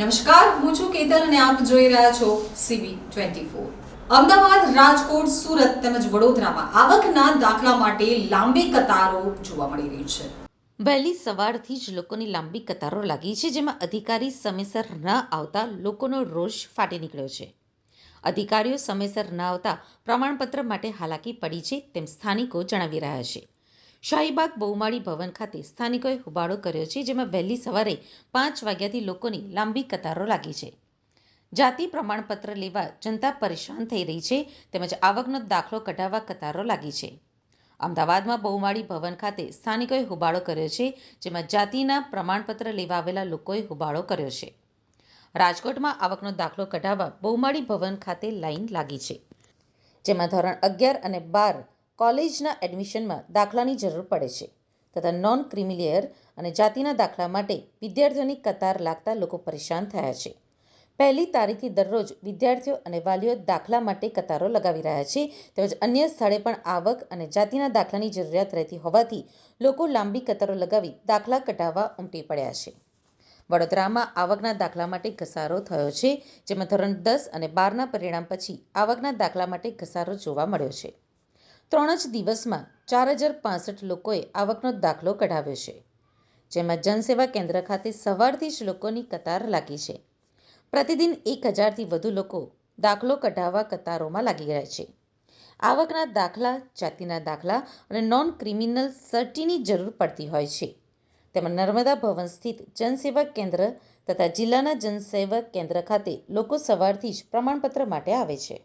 નમસ્કાર, હું છું કેતલ અને આપ જોઈ રહ્યા છો CB twenty four Ahmedabad Rajkot, Surat તેમજ વડોદરામાં આવકના દાખલા માટે લાંબી કતારો જોવા મળી રહી છે. વહેલી સવારથી જ લોકોની લાંબી કતારો લાગી છે, જેમાં અધિકારી સમયસર ન આવતા લોકોનો રોષ ફાટી નીકળ્યો છે. અધિકારીઓ સમયસર ન આવતા પ્રમાણપત્ર માટે હાલાકી પડી છે તેમ સ્થાનિકો જણાવી રહ્યા છે. શાહીબાગ બહુમાળી ભવન ખાતે સ્થાનિકોએ હોબાળો કર્યો છે, જેમાં વહેલી સવારે પાંચ વાગ્યાથી લોકોની લાંબી કતારો લાગી છે. જાતિ પ્રમાણપત્ર લેવા જનતા પરેશાન થઈ રહી છે, તેમજ આવકનો દાખલો કઢાવવા કતારો લાગી છે. અમદાવાદમાં બહુમાળી ભવન ખાતે સ્થાનિકોએ હોબાળો કર્યો છે, જેમાં જાતિના પ્રમાણપત્ર લેવા આવેલા લોકોએ હોબાળો કર્યો છે. રાજકોટમાં આવકનો દાખલો કઢાવવા બહુમાળી ભવન ખાતે લાઇન લાગી છે, જેમાં ધોરણ અગિયાર અને બાર કોલેજના એડમિશનમાં દાખલાની જરૂર પડે છે તથા નોન ક્રિમિલિયર અને જાતિના દાખલા માટે વિદ્યાર્થીઓની કતાર લાગતા લોકો પરેશાન થયા છે. પહેલી તારીખથી દરરોજ વિદ્યાર્થીઓ અને વાલીઓ દાખલા માટે કતારો લગાવી રહ્યા છે તેમજ અન્ય સ્થળે પણ આવક અને જાતિના દાખલાની જરૂરિયાત રહેતી હોવાથી લોકો લાંબી કતારો લગાવી દાખલા કઢાવવા ઉમટી પડ્યા છે. વડોદરામાં આવકના દાખલા માટે ઘસારો થયો છે જેમાં ધોરણ દસ અને બારના પરિણામ પછી આવકના દાખલા માટે ઘસારો જોવા મળ્યો છે. ત્રણ જ દિવસમાં ચાર હજાર પાસઠ લોકોએ આવકનો દાખલો કઢાવ્યો છે, જેમાં જનસેવા કેન્દ્ર ખાતે સવારથી જ લોકોની કતાર લાગી છે. પ્રતિદિન એક હજારથી વધુ લોકો દાખલો કઢાવવા કતારોમાં લાગી રહ્યા છે. આવકના દાખલા, જાતિના દાખલા અને નોન ક્રિમિનલ સર્ટીની જરૂર પડતી હોય છે. તેમાં નર્મદા ભવન સ્થિત જનસેવા કેન્દ્ર તથા જિલ્લાના જનસેવા કેન્દ્ર ખાતે લોકો સવારથી જ પ્રમાણપત્ર માટે આવે છે.